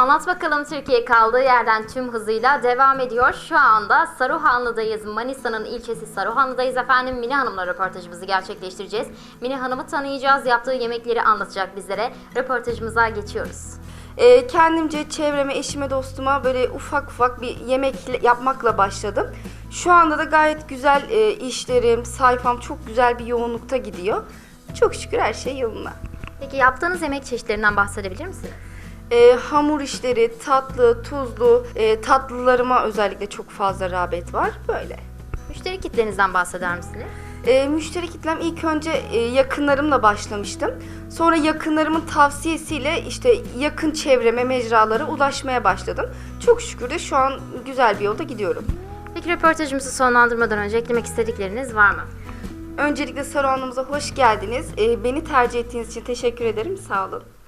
Anlat bakalım Türkiye kaldığı yerden tüm hızıyla devam ediyor. Şu anda Saruhanlı'dayız. Manisa'nın ilçesi Saruhanlı'dayız efendim. Mine Hanım'la röportajımızı gerçekleştireceğiz. Mine Hanım'ı tanıyacağız. Yaptığı yemekleri anlatacak bizlere. Röportajımıza geçiyoruz. Ee, kendimce çevreme, eşime, dostuma böyle ufak ufak bir yemek yapmakla başladım. Şu anda da gayet güzel e, işlerim, sayfam çok güzel bir yoğunlukta gidiyor. Çok şükür her şey yolunda. Peki yaptığınız yemek çeşitlerinden bahsedebilir misiniz? Ee, hamur işleri, tatlı, tuzlu, e, tatlılarıma özellikle çok fazla rağbet var. Böyle. Müşteri kitlenizden bahseder misiniz? E, müşteri kitlem ilk önce e, yakınlarımla başlamıştım. Sonra yakınlarımın tavsiyesiyle işte yakın çevreme, mecralara ulaşmaya başladım. Çok şükür de şu an güzel bir yolda gidiyorum. Peki röportajımızı sonlandırmadan önce eklemek istedikleriniz var mı? Öncelikle Saruhan'ımıza hoş geldiniz. E, beni tercih ettiğiniz için teşekkür ederim. Sağ olun.